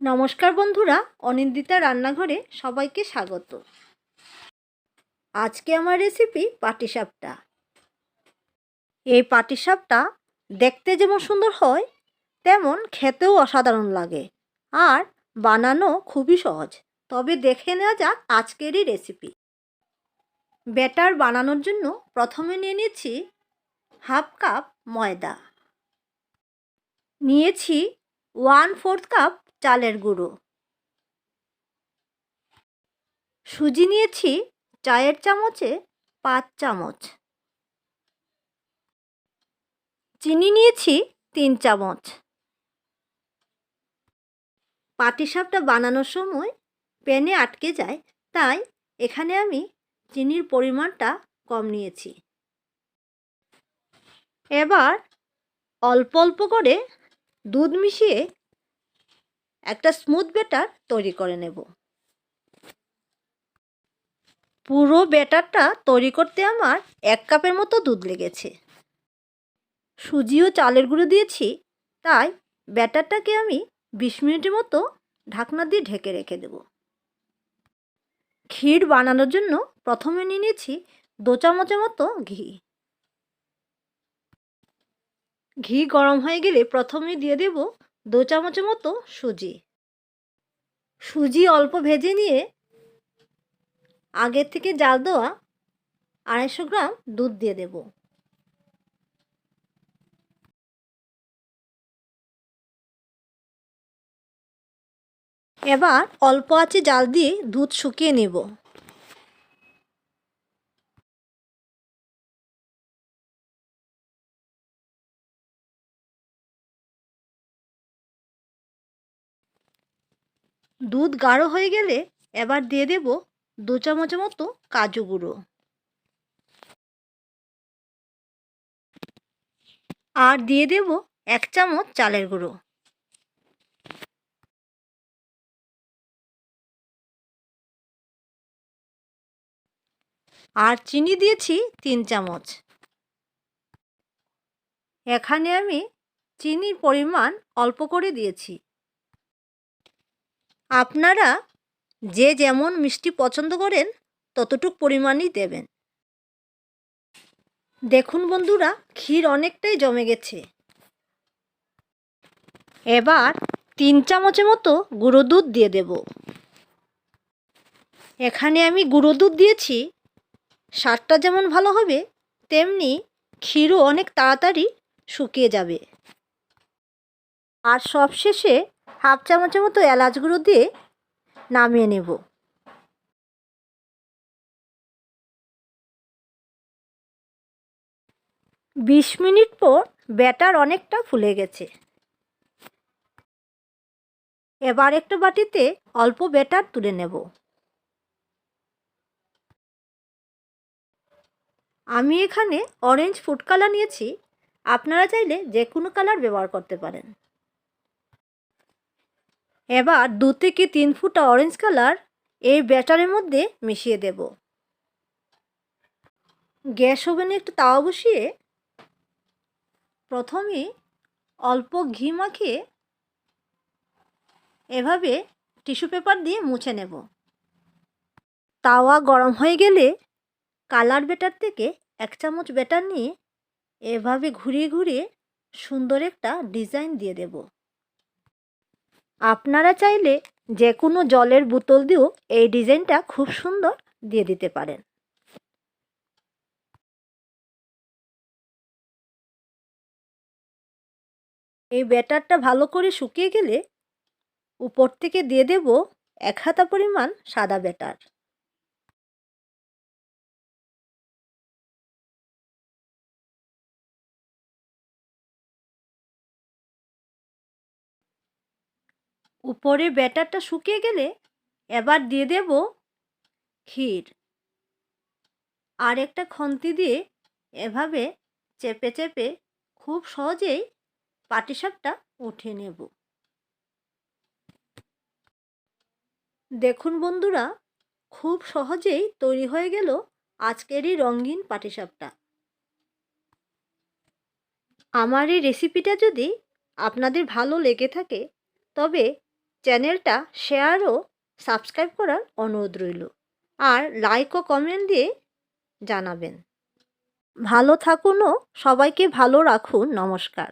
নমস্কার বন্ধুরা, অনিন্দিতা রান্নাঘরে সবাইকে স্বাগত। আজকে আমার রেসিপি পাটিসাপটা। এই পাটিসাপটা দেখতে যেমন সুন্দর হয়, তেমন খেতেও অসাধারণ লাগে আর বানানো খুবই সহজ। তবে দেখে নেওয়া যাক আজকেরই রেসিপি ব্যাটার বানানোর জন্য প্রথমে নিয়ে নিয়েছি হাফ কাপ ময়দা। নিয়েছি ওয়ান ফোর্থ কাপ চালের গুঁড়ো। সুজি নিয়েছি চায়ের চামচে পাঁচ চামচ। চিনি নিয়েছি তিন চামচ। পাটিসাপটা বানানোর সময় প্যানে আটকে যায়, তাই এখানে আমি চিনির পরিমাণটা কম নিয়েছি। এবার অল্প অল্প করে দুধ মিশিয়ে একটা স্মুথ ব্যাটার তৈরি করে নেব। পুরো ব্যাটারটা তৈরি করতে আমার এক কাপের মতো দুধ লেগেছে। সুজি ও চালের গুঁড়ো দিয়েছি, তাই ব্যাটারটাকে আমি বিশ মিনিটের মতো ঢাকনা দিয়ে ঢেকে রেখে দেব। ক্ষীর বানানোর জন্য প্রথমে নিয়ে নিয়েছি দু চামচের মতো ঘি। ঘি গরম হয়ে গেলে প্রথমে দিয়ে দেব দু চামচের মতো সুজি। সুজি অল্প ভেজে নিয়ে আগের থেকে জাল দেওয়া আড়াইশো গ্রাম দুধ দিয়ে দেব। এবার অল্প আছে জাল দিয়ে দুধ শুকিয়ে নেব। দুধ গাঢ় হয়ে গেলে এবার দিয়ে দেব দু চামচের মতো কাজু গুঁড়ো। আর দিয়ে দেব এক চামচ চালের গুঁড়ো। আর চিনি দিয়েছি তিন চামচ। এখানে আমি চিনির পরিমাণ অল্প করে দিয়েছি। আপনারা যে যেমন মিষ্টি পছন্দ করেন, ততটুক পরিমাণই দেবেন। দেখুন বন্ধুরা, ক্ষীর অনেকটাই জমে গেছে। এবার তিন চামচের মতো গুঁড়ো দুধ দিয়ে দেব। এখানে আমি গুঁড়ো দুধ দিয়েছি, স্বাদটা যেমন ভালো হবে, তেমনি ক্ষীরও অনেক তাড়াতাড়ি শুকিয়ে যাবে। আর সবশেষে হাফ চামচের মতো এলাচ গুঁড়ো দিয়ে নামিয়ে নেব। বিশ মিনিট পর ব্যাটার অনেকটা ফুলে গেছে। এবার একটা বাটিতে অল্প ব্যাটার তুলে নেব। আমি এখানে অরেঞ্জ ফুড কালার নিয়েছি। আপনারা চাইলে যে কোনো কালার ব্যবহার করতে পারেন। এবার দু থেকে তিন ফুটা অরেঞ্জ কালার এই ব্যাটারের মধ্যে মিশিয়ে দেব। গ্যাস ওভেনে একটু তাওয়া বসিয়ে প্রথমে অল্প ঘি মাখিয়ে এভাবে টিস্যু পেপার দিয়ে মুছে নেব। তাওয়া গরম হয়ে গেলে কালার ব্যাটার থেকে এক চামচ ব্যাটার নিয়ে এভাবে ঘুরিয়ে ঘুরিয়ে সুন্দর একটা ডিজাইন দিয়ে দেব। আপনারা চাইলে যে কোনো জলের বোতল দিয়েও এই ডিজাইনটা খুব সুন্দর দিয়ে দিতে পারেন। এই ব্যাটারটা ভালো করে শুকিয়ে গেলে উপর থেকে দিয়ে দেব এক হাতা পরিমাণ সাদা ব্যাটার। উপরে ব্যাটারটা শুকিয়ে গেলে এবার দিয়ে দেব ক্ষীর। আর একটা খন্তি দিয়ে এভাবে চেপে চেপে খুব সহজেই পাটিসাপটা উঠে নেব। দেখুন বন্ধুরা, খুব সহজেই তৈরি হয়ে গেল আজকেরই রঙিন পাটিসাপটা। আমার এই রেসিপিটা যদি আপনাদের ভালো লেগে থাকে, তবে চ্যানেলটা শেয়ার ও সাবস্ক্রাইব করার অনুরোধ রইল। আর লাইক ও কমেন্ট দিয়ে জানাবেন। ভালো থাকুন ও সবাইকে ভালো রাখুন। নমস্কার।